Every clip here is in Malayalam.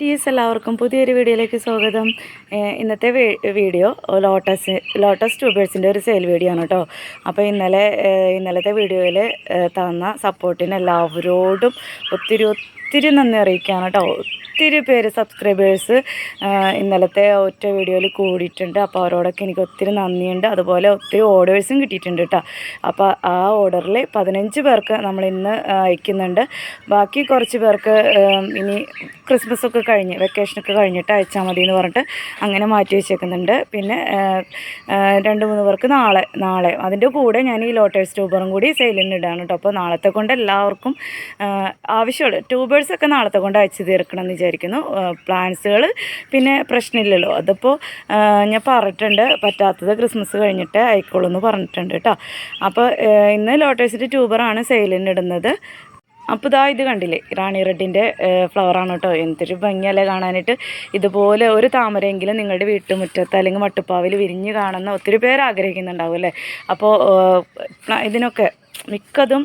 ഡീസ് എല്ലാവർക്കും പുതിയൊരു വീഡിയോയിലേക്ക് സ്വാഗതം. ഇന്നത്തെ വീഡിയോ ലോട്ടസ് ലോട്ടസ് ട്യൂബേഴ്സിന്റെ ഒരു സെയിൽ വീഡിയോ ആണ് കേട്ടോ അപ്പോൾ ഇന്നലെ ഇന്നലത്തെ വീഡിയോയിൽ തന്ന സപ്പോർട്ടിന് എല്ലാവരോടും ഒത്തിരി ഒത്തിരി നന്ദി അറിയിക്കുകയാണ് കേട്ടോ. ഒത്തിരി പേര് സബ്സ്ക്രൈബേഴ്സ് ഇന്നലത്തെ ഒറ്റ വീഡിയോയിൽ കൂടിയിട്ടുണ്ട്. അപ്പോൾ അവരോടൊക്കെ എനിക്ക് ഒത്തിരി നന്ദിയുണ്ട്. അതുപോലെ ഒത്തിരി ഓർഡേഴ്സും കിട്ടിയിട്ടുണ്ട് കേട്ടോ. അപ്പോൾ ആ ഓർഡറിൽ പതിനഞ്ച് പേർക്ക് നമ്മൾ ഇന്ന് അയക്കുന്നുണ്ട്. ബാക്കി കുറച്ച് പേർക്ക് ഇനി ക്രിസ്മസ് ഒക്കെ കഴിഞ്ഞ് വെക്കേഷനൊക്കെ കഴിഞ്ഞിട്ട് അയച്ചാൽ മതി എന്ന് പറഞ്ഞിട്ട് അങ്ങനെ മാറ്റി വെച്ചേക്കുന്നുണ്ട്. പിന്നെ രണ്ട് മൂന്ന് പേർക്ക് നാളെ നാളെ. അതിന്റെ കൂടെ ഞാൻ ഈ ലോട്ടേഴ്സ് ട്യൂബറും കൂടി സെയിലിന് ഇടാണ് കേട്ടോ. അപ്പോൾ നാളത്തെ കൊണ്ട് എല്ലാവർക്കും ആവശ്യമുള്ള. ആവശ്യമുള്ള ട്യൂബേഴ്സൊക്കെ നാളത്തെ കൊണ്ട് അയച്ചു തീർക്കണം എന്ന് വിചാരിക്കുന്നു പ്ലാൻസുകൾ പിന്നെ പ്രശ്നമില്ലല്ലോ. അതിപ്പോൾ ഞാൻ പറഞ്ഞിട്ടുണ്ട് പറ്റാത്തത് ക്രിസ്മസ് കഴിഞ്ഞിട്ട് ആയിക്കോളൂ എന്ന് പറഞ്ഞിട്ടുണ്ട് കേട്ടോ. അപ്പോൾ ഇന്ന് ലോട്ടേഴ്സിന്റെ ട്യൂബറാണ് സെയിലിന് ഇടുന്നത്. അപ്പോൾ ഇതാ ഇത് കണ്ടില്ലേ? റാണി റെഡിന്റെ ഫ്ലവറാണ് കേട്ടോ. എന്തൊരു ഭംഗിയല്ലേ കാണാനായിട്ട്. ഇതുപോലെ ഒരു താമരയെങ്കിലും നിങ്ങളുടെ വീട്ടുമുറ്റത്ത് അല്ലെങ്കിൽ മട്ടുപ്പാവിൽ വിരിഞ്ഞ് കാണുന്ന ഒത്തിരി പേര് ആഗ്രഹിക്കുന്നുണ്ടാവും അല്ലേ? അപ്പോൾ ഇതിനൊക്കെ മിക്കതും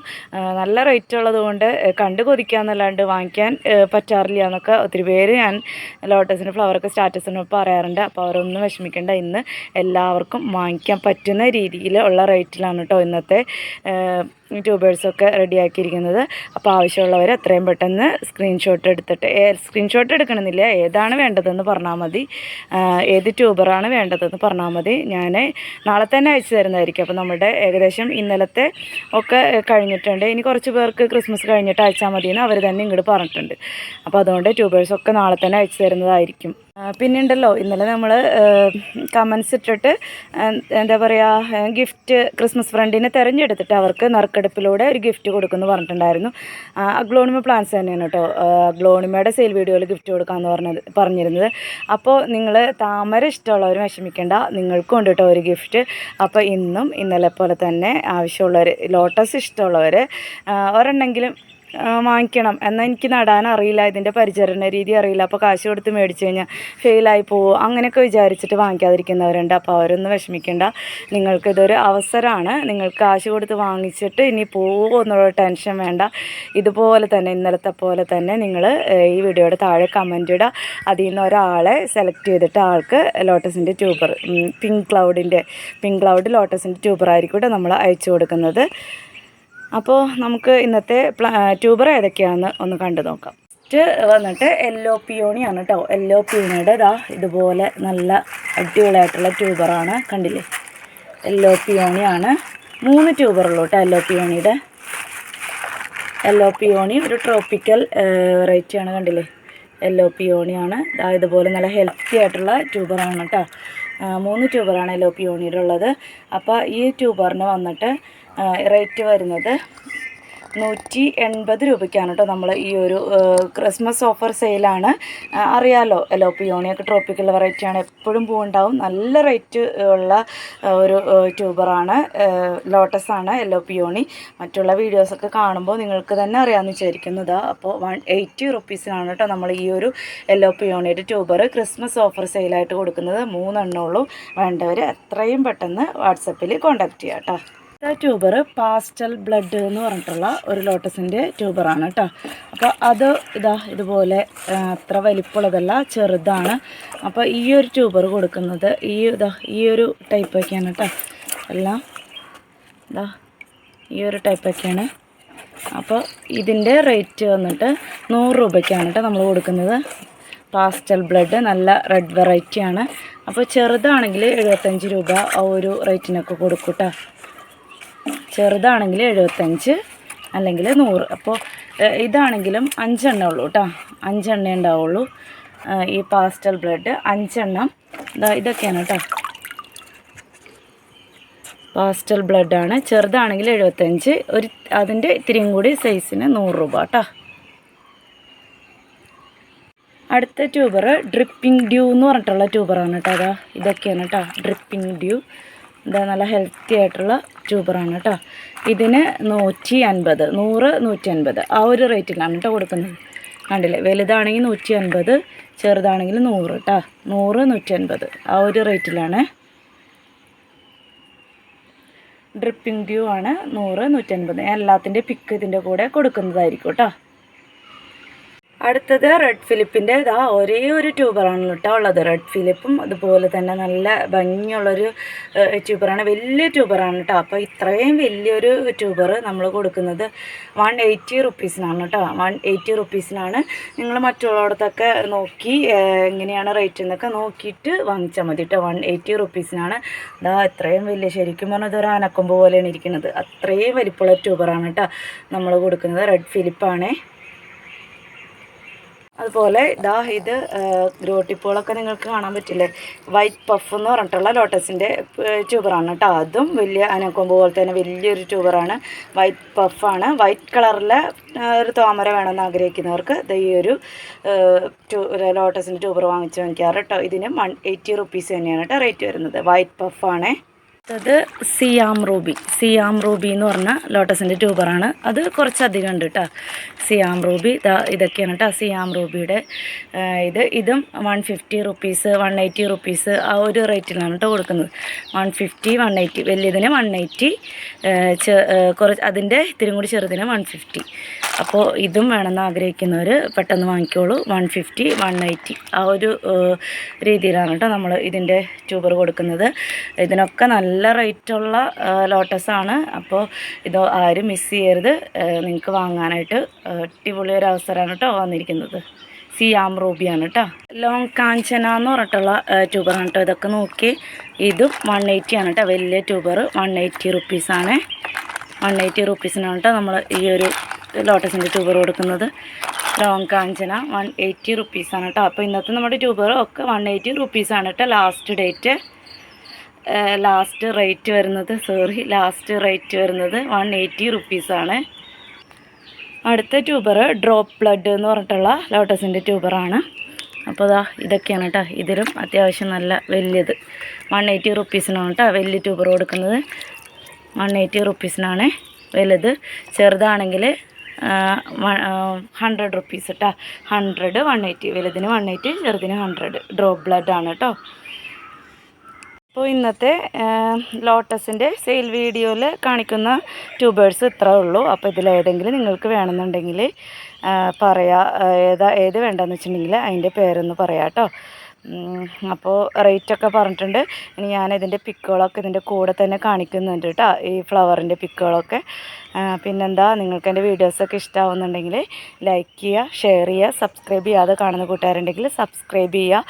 നല്ല റേറ്റ് ഉള്ളത് കൊണ്ട് കണ്ട് കൊതിക്കാന്നല്ലാണ്ട് വാങ്ങിക്കാൻ പറ്റാറില്ല എന്നൊക്കെ ഒത്തിരി പേര് ഞാൻ ലോട്ടസിന്റെ ഫ്ലവറൊക്കെ സ്റ്റാറ്റസിന് പറയാറുണ്ട്. അപ്പോൾ അവരൊന്നും വിഷമിക്കേണ്ട. ഇന്ന് എല്ലാവർക്കും വാങ്ങിക്കാൻ പറ്റുന്ന രീതിയിൽ ഉള്ള റേറ്റിലാണ് കേട്ടോ ഇന്നത്തെ ട്യൂബേഴ്സൊക്കെ റെഡിയാക്കിയിരിക്കുന്നത്. അപ്പോൾ ആവശ്യമുള്ളവർ എത്രയും പെട്ടെന്ന് സ്ക്രീൻഷോട്ട് എടുത്തിട്ട് സ്ക്രീൻഷോട്ട് എടുക്കണമെന്നില്ല. ഏതാണ് വേണ്ടതെന്ന് പറഞ്ഞാൽ മതി. ഏത് ട്യൂബറാണ് വേണ്ടതെന്ന് പറഞ്ഞാൽ മതി. ഞാൻ നാളെ തന്നെ അയച്ചു തരുന്നതായിരിക്കും. അപ്പോൾ നമ്മുടെ ഏകദേശം ഇന്നലത്തെ ഒക്കെ കഴിഞ്ഞിട്ടുണ്ട്. ഇനി കുറച്ച് പേർക്ക് ക്രിസ്മസ് കഴിഞ്ഞിട്ട് അയച്ചാൽ മതി എന്ന് അവർ തന്നെ ഇങ്ങോട്ട് പറഞ്ഞിട്ടുണ്ട്. അപ്പോൾ അതുകൊണ്ട് ട്യൂബേഴ്സൊക്കെ നാളെ തന്നെ അയച്ചു തരുന്നതായിരിക്കും. ആ, പിന്നെ ഉണ്ടല്ലോ ഇന്നലെ നമ്മൾ കമൻസ് ഇട്ടിട്ട് എന്താ പറയുക ഗിഫ്റ്റ് ക്രിസ്മസ് ഫ്രണ്ടിനെ തിരഞ്ഞെടുത്തിട്ട് അവർക്ക് നറുക്കെടുപ്പിലൂടെ ഒരു ഗിഫ്റ്റ് കൊടുക്കുമെന്ന് പറഞ്ഞിട്ടുണ്ടായിരുന്നു. അഗ്ലോണിമ പ്ലാൻസ് തന്നെയാണ് കേട്ടോ അഗ്ലോണിമയുടെ സെയിൽ വീഡിയോയിൽ ഗിഫ്റ്റ് കൊടുക്കാമെന്ന് പറഞ്ഞത് പറഞ്ഞിരുന്നത്. അപ്പോൾ നിങ്ങൾ താമര ഇഷ്ടമുള്ളവർ വിഷമിക്കേണ്ട നിങ്ങൾക്കും ഉണ്ട് കേട്ടോ ഒരു ഗിഫ്റ്റ് അപ്പോൾ ഇന്നും ഇന്നലെ പോലെ തന്നെ ആവശ്യമുള്ളവർ ലോട്ടസ് ഇഷ്ടമുള്ളവർ ഒരെണ്ണെങ്കിലും വാങ്ങിക്കണം. എന്നാൽ എനിക്ക് നടാൻ അറിയില്ല ഇതിന്റെ പരിചരണ രീതി അറിയില്ല. അപ്പോൾ കാശ് കൊടുത്ത് മേടിച്ചു കഴിഞ്ഞാൽ ഫെയിലായി പോവും. അങ്ങനെയൊക്കെ വിചാരിച്ചിട്ട് വാങ്ങിക്കാതിരിക്കുന്നവരുണ്ട്. അപ്പോൾ അവരൊന്നും വിഷമിക്കേണ്ട. നിങ്ങൾക്കിതൊരു അവസരമാണ്. നിങ്ങൾ കാശ് കൊടുത്ത് വാങ്ങിച്ചിട്ട് ഇനി പോകുമോ എന്നുള്ള ടെൻഷൻ വേണ്ട. ഇതുപോലെ തന്നെ ഇന്നലത്തെ പോലെ തന്നെ നിങ്ങൾ ഈ വീഡിയോയുടെ താഴെ കമന്റ് ഇടുക. അതിൽ നിന്ന് ഒരാളെ സെലക്ട് ചെയ്തിട്ട് ആൾക്ക് ലോട്ടസിന്റെ ട്യൂബർ പിങ്ക് ക്ലൗഡിന്റെ പിങ്ക് ക്ലൗഡ് ലോട്ടസിന്റെ ട്യൂബർ ആയിരിക്കും നമ്മൾ അയച്ചു കൊടുക്കുന്നത്. അപ്പോൾ നമുക്ക് ഇന്നത്തെ ട്യൂബർ ഏതൊക്കെയാണെന്ന് ഒന്ന് കണ്ടു നോക്കാം. വന്നിട്ട് യെല്ലോ പിയോണിയാണ് കേട്ടോ യെല്ലോ പിയോണിയുടെ ഇതാ ഇതുപോലെ നല്ല അടിപൊളിയായിട്ടുള്ള ട്യൂബറാണ്. കണ്ടില്ലേ? യെല്ലോ പിയോണിയാണ്. മൂന്ന് ട്യൂബറുള്ളൂ കേട്ടോ യെല്ലോ പിയോണിയുടെ. യെല്ലോ പിയോണി ഒരു ട്രോപ്പിക്കൽ വെറൈറ്റിയാണ് കണ്ടില്ലേ? യെല്ലോ പിയോണിയാണ്. ഇതാ ഇതുപോലെ നല്ല ഹെൽത്തി ആയിട്ടുള്ള ട്യൂബറാണ് കേട്ടോ മൂന്ന് ട്യൂബറാണ് യെല്ലോ പിയോണിയുടെ ഉള്ളത് അപ്പോൾ ഈ ട്യൂബറിന് വന്നിട്ട് റേറ്റ് വരുന്നത് നൂറ്റി എൺപത് രൂപയ്ക്കാണ് കേട്ടോ നമ്മൾ ഈ ഒരു ക്രിസ്മസ് ഓഫർ സെയിലാണ്. അറിയാലോ യെല്ലോ പിയോണിയൊക്കെ ട്രോപ്പിക്കൽ വെറൈറ്റിയാണ് എപ്പോഴും പൂവുണ്ടാവും. നല്ല റേറ്റ് ഉള്ള ഒരു ട്യൂബറാണ് ലോട്ടസ് ആണ് യെല്ലോ പിയോണി മറ്റുള്ള വീഡിയോസൊക്കെ കാണുമ്പോൾ നിങ്ങൾക്ക് തന്നെ അറിയാമെന്ന് വിചാരിക്കുന്നത്. അപ്പോൾ വൺ എയ്റ്റി റുപ്പീസിനാണ് കേട്ടോ നമ്മൾ ഈ ഒരു എല്ലോ പിയോണിയുടെ ട്യൂബർ ക്രിസ്മസ് ഓഫർ സെയിലായിട്ട് കൊടുക്കുന്നത്. മൂന്നെണ്ണമുള്ളൂ. വേണ്ടവർ എത്രയും പെട്ടെന്ന് വാട്സപ്പിൽ കോൺടാക്റ്റ് ചെയ്യാം കേട്ടോ. ട്യൂബർ പാസ്റ്റൽ ബ്ലഡ് എന്ന് പറഞ്ഞിട്ടുള്ള ഒരു ലോട്ടസിന്റെ ട്യൂബറാണ് കേട്ടോ. അപ്പോൾ അത് ഇതാ ഇതുപോലെ അത്ര വലിപ്പമുള്ളതല്ല ചെറുതാണ്. അപ്പോൾ ഈ ഒരു ട്യൂബർ കൊടുക്കുന്നത് ഈ ഇതാ ഈ ഒരു ടൈപ്പൊക്കെയാണ് കേട്ടോ. എല്ലാം ഇതാ ഈ ഒരു ടൈപ്പൊക്കെയാണ് അപ്പോൾ ഇതിന്റെ റേറ്റ് വന്നിട്ട് നൂറ് രൂപയ്ക്കാണ് കേട്ടോ നമ്മൾ കൊടുക്കുന്നത്. പാസ്റ്റൽ ബ്ലഡ് നല്ല റെഡ് വെറൈറ്റിയാണ്. അപ്പോൾ ചെറുതാണെങ്കിൽ എഴുപത്തഞ്ച് രൂപ ആ ഒരു റേറ്റിനൊക്കെ കൊടുക്കും കേട്ടോ. ചെറുതാണെങ്കിൽ എഴുപത്തഞ്ച് അല്ലെങ്കിൽ നൂറ്. അപ്പോൾ ഇതാണെങ്കിലും അഞ്ചെണ്ണ ഉള്ളൂ കേട്ടോ അഞ്ചെണ്ണേ ഉണ്ടാവുള്ളൂ. ഈ പാസ്റ്റൽ ബ്ലഡ് അഞ്ചെണ്ണം. ഇതാ ഇതൊക്കെയാണ് കേട്ടോ പാസ്റ്റൽ ബ്ലഡാണ് ചെറുതാണെങ്കിൽ എഴുപത്തഞ്ച്. ഒരു അതിന്റെ ഇത്തിരിയും കൂടി സൈസിന് നൂറ് രൂപ കേട്ടോ അടുത്ത ട്യൂബർ ഡ്രിപ്പിംഗ് ഡ്യൂ എന്ന് പറഞ്ഞിട്ടുള്ള ട്യൂബറാണ് കേട്ടോ അതാ ഇതൊക്കെയാണ് കേട്ടോ ഡ്രിപ്പിംഗ് ഡ്യൂ. ഇതാ നല്ല ഹെൽത്തി ആയിട്ടുള്ള ട്യൂബറാണ് കേട്ടോ. ഇതിന് നൂറ്റി അൻപത് നൂറ് നൂറ്റി അൻപത് ആ ഒരു റേറ്റിലാണ് കേട്ടോ കൊടുക്കുന്നത്. കണ്ടില്ലേ? വലുതാണെങ്കിൽ നൂറ്റി അൻപത് ചെറുതാണെങ്കിൽ നൂറ് കേട്ടോ നൂറ് നൂറ്റി അൻപത് ആ ഒരു റേറ്റിലാണ് ഡ്രിപ്പിംഗ് ഡ്യൂ ആണ് നൂറ് നൂറ്റൻപത് എല്ലാത്തിന്റെ പിക്ക് ഇതിന്റെ കൂടെ കൊടുക്കുന്നതായിരിക്കും കേട്ടോ അടുത്തത് റെഡ് ഫിലിപ്പിന്റെ ഇതാ ഒരേ ഒരു ട്യൂബറാണ് കേട്ടോ ഉള്ളത്. റെഡ് ഫിലിപ്പും അതുപോലെ തന്നെ നല്ല ഭംഗിയുള്ളൊരു ട്യൂബറാണ് വലിയ ട്യൂബറാണ് കേട്ടോ അപ്പോൾ ഇത്രയും വലിയൊരു ട്യൂബർ നമ്മൾ കൊടുക്കുന്നത് വൺ എയ്റ്റി റുപ്പീസിനാണ് കേട്ടോ വൺ എയ്റ്റി റുപ്പീസിനാണ് നിങ്ങൾ മറ്റുള്ളവിടത്തൊക്കെ നോക്കി എങ്ങനെയാണ് റേറ്റ് എന്നൊക്കെ നോക്കിയിട്ട് വാങ്ങിച്ചാൽ മതി കേട്ടോ വൺ എയ്റ്റി റുപ്പീസിനാണ് ഇതാ ഇത്രയും വലിയ ശരിക്കും പറഞ്ഞാൽ ഇതൊരു അനക്കൊമ്പ് പോലെയാണ് ഇരിക്കുന്നത്. അത്രയും വലിപ്പമുള്ള ട്യൂബറാണ് കേട്ടോ നമ്മൾ കൊടുക്കുന്നത്. റെഡ് ഫിലിപ്പാണേ അതുപോലെ ഇതാ ഇത് ഗ്രോട്ടിപ്പോളൊക്കെ നിങ്ങൾക്ക് കാണാൻ പറ്റില്ലേ? വൈറ്റ് പഫ് എന്ന് പറഞ്ഞിട്ടുള്ള ലോട്ടസിന്റെ ട്യൂബറാണ് കേട്ടോ. അതും വലിയ അനക്കൊമ്പ് പോലെ തന്നെ വലിയൊരു ട്യൂബറാണ് വൈറ്റ് പഫാണ് വൈറ്റ് കളറിലെ ഒരു താമര വേണമെന്ന് ആഗ്രഹിക്കുന്നവർക്ക് ഇത് ഈ ഒരു ട്യൂ ലോട്ടസിന്റെ ട്യൂബർ വാങ്ങിച്ച് വാങ്ങിക്കാറ് കേട്ടോ. ഇതിന് വൺ എയ്റ്റി റുപ്പീസ് തന്നെയാണ് കേട്ടോ റേറ്റ് വരുന്നത്. വൈറ്റ് പഫാണേ അടുത്തത് സിയാം റൂബി. സിയാം റൂബി എന്ന് പറഞ്ഞ ലോട്ടസിന്റെ ട്യൂബറാണ്. അത് കുറച്ചധികം ഉണ്ട് കേട്ടോ സിയാം റൂബി ഇതൊക്കെയാണ് കേട്ടോ സിയാം റൂബിയുടെ ഇത്. ഇതും one fifty rupees one eighty rupees ആ ഒരു റേറ്റിലാണ് കേട്ടോ കൊടുക്കുന്നത്. വൺ ഫിഫ്റ്റി വൺ എയ്റ്റി വലിയതിന് വൺ എയ്റ്റി കുറച്ച് അതിന്റെ ഇത്തിരി കൂടി ചെറുതിന് വൺ ഫിഫ്റ്റി അപ്പോൾ ഇതും വേണമെന്ന് ആഗ്രഹിക്കുന്നവർ പെട്ടെന്ന് വാങ്ങിക്കോളൂ. വൺ ഫിഫ്റ്റി വൺ എയ്റ്റി ആ ഒരു രീതിയിലാണ് കേട്ടോ നമ്മൾ ഇതിന്റെ ട്യൂബർ കൊടുക്കുന്നത്. ഇതിനൊക്കെ നല്ല റേറ്റുള്ള ലോട്ടസാണ് അപ്പോൾ ഇത് ആരും മിസ് ചെയ്യരുത്. നിങ്ങൾക്ക് വാങ്ങാനായിട്ട് അടിപൊളി ഒരു അവസരമാണ് കേട്ടോ വന്നിരിക്കുന്നത്. സിയാം റൂബിയാണ് കേട്ടോ. ലോങ് കാഞ്ചന എന്ന് പറഞ്ഞിട്ടുള്ള ട്യൂബറാണ് കേട്ടോ ഇതൊക്കെ നോക്കി. ഇതും വൺ എയ്റ്റി ആണ് കേട്ടോ. വലിയ ട്യൂബർ വൺ എയ്റ്റി റുപ്പീസാണ് വൺ എയ്റ്റി റുപ്പീസിനാണ് കേട്ടോ നമ്മൾ ഈ ഒരു ലോട്ടസിന്റെ ട്യൂബർ കൊടുക്കുന്നത്. ലോങ് കാഞ്ചന വൺ എയ്റ്റി റുപ്പീസാണ് കേട്ടോ അപ്പോൾ ഇന്നത്തെ നമ്മുടെ ട്യൂബർ ഒക്കെ വൺ എയ്റ്റി റുപ്പീസാണ് കേട്ടോ ലാസ്റ്റ് ഡേറ്റ് ലാസ്റ്റ് റേറ്റ് വരുന്നത് സോറി ലാസ്റ്റ് റേറ്റ് വരുന്നത് വൺ എയ്റ്റി റുപ്പീസാണ് അടുത്ത ട്യൂബർ ഡ്രോപ്പ് ബ്ലഡ് എന്ന് പറഞ്ഞിട്ടുള്ള ലോട്ടസിന്റെ ട്യൂബറാണ് അപ്പോൾ അതാ ഇതൊക്കെയാണ് കേട്ടോ ഇതിലും അത്യാവശ്യം നല്ല വലിയത്. വൺ എയ്റ്റി റുപ്പീസിനാണ് കേട്ടോ വലിയ ട്യൂബർ കൊടുക്കുന്നത്. വൺ എയ്റ്റി റുപ്പീസിനാണ് വലുത്. ചെറുതാണെങ്കിൽ ഹൺഡ്രഡ് റുപ്പീസ് കേട്ടോ ഹൺഡ്രഡ് വൺ എയ്റ്റി വലുതിന് വൺ എയ്റ്റി ചെറുതിന് ഹൺഡ്രഡ് ഡ്രോപ്പ് ബ്ലഡ് ആണ് കേട്ടോ അപ്പോൾ ഇന്നത്തെ ലോട്ടസിന്റെ സെയിൽ വീഡിയോയിൽ കാണിക്കുന്ന ട്യൂബേഴ്സ് ഇത്രേ ഉള്ളൂ. അപ്പോൾ ഇതിലേതെങ്കിലും നിങ്ങൾക്ക് വേണമെന്നുണ്ടെങ്കിൽ പറയാം ഏതാ ഏത് വേണ്ടെന്ന് വെച്ചിട്ടുണ്ടെങ്കിൽ അതിന്റെ പേരൊന്ന് പറയാം കേട്ടോ അപ്പോൾ റേറ്റൊക്കെ പറഞ്ഞിട്ടുണ്ട്. ഇനി ഞാൻ ഇതിന്റെ പിക്കുകളൊക്കെ ഇതിന്റെ കൂടെ തന്നെ കാണിക്കുന്നുണ്ട് കേട്ടോ ഈ ഫ്ലവറിന്റെ പിക്കുകളൊക്കെ പിന്നെന്താ നിങ്ങൾക്ക് എന്റെ വീഡിയോസൊക്കെ ഇഷ്ടമാവുന്നുണ്ടെങ്കിൽ ലൈക്ക് ചെയ്യുക ഷെയർ ചെയ്യുക സബ്സ്ക്രൈബ് ചെയ്യാതെ കാണുന്ന കൂട്ടുകാരുണ്ടെങ്കിൽ സബ്സ്ക്രൈബ് ചെയ്യുക.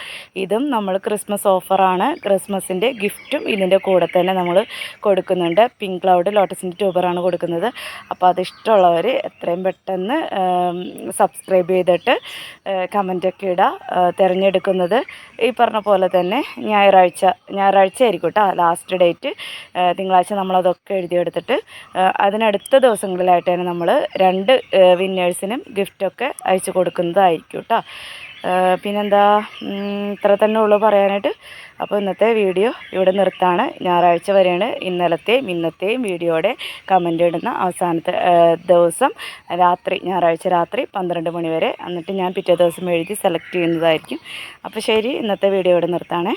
ഇതും നമ്മൾ ക്രിസ്മസ് ഓഫറാണ് ക്രിസ്മസിന്റെ ഗിഫ്റ്റും ഇതിന്റെ കൂടെ തന്നെ നമ്മൾ കൊടുക്കുന്നുണ്ട്. പിങ്ക് ക്ലൗഡ് ലോട്ടസിന്റെ ട്യൂബറാണ് കൊടുക്കുന്നത്. അപ്പോൾ അത് ഇഷ്ടമുള്ളവർ എത്രയും പെട്ടെന്ന് സബ്സ്ക്രൈബ് ചെയ്തിട്ട് കമന്റൊക്കെ ഇടുക തിരഞ്ഞെടുക്കുന്നത്. ഈ പറഞ്ഞ പോലെ തന്നെ ഞായറാഴ്ച ഞായറാഴ്ച ആയിരിക്കും കേട്ടോ ലാസ്റ്റ് ഡേറ്റ് തിങ്കളാഴ്ച നമ്മളതൊക്കെ എഴുതിയെടുത്തിട്ട് അതിനടുത്ത ദിവസങ്ങളിലായിട്ട് തന്നെ നമ്മൾ രണ്ട് വിന്നേഴ്സിനും ഗിഫ്റ്റൊക്കെ അയച്ചു കൊടുക്കുന്നതായിരിക്കും കേട്ടോ പിന്നെന്താ ഇത്ര തന്നെ ഉള്ളൂ പറയാനായിട്ട്. അപ്പോൾ ഇന്നത്തെ വീഡിയോ ഇവിടെ നിർത്താണ്. ഞായറാഴ്ച വരെയാണ് ഇന്നലത്തെയും ഇന്നത്തെയും വീഡിയോയുടെ കമന്റ് ഇടുന്ന അവസാനത്തെ ദിവസം. രാത്രി ഞായറാഴ്ച രാത്രി പന്ത്രണ്ട് മണി വരെ. എന്നിട്ട് ഞാൻ പിറ്റേ ദിവസം എഴുതി സെലക്ട് ചെയ്യുന്നതായിരിക്കും. അപ്പോൾ ശരി ഇന്നത്തെ വീഡിയോ ഇവിടെ നിർത്താണ്.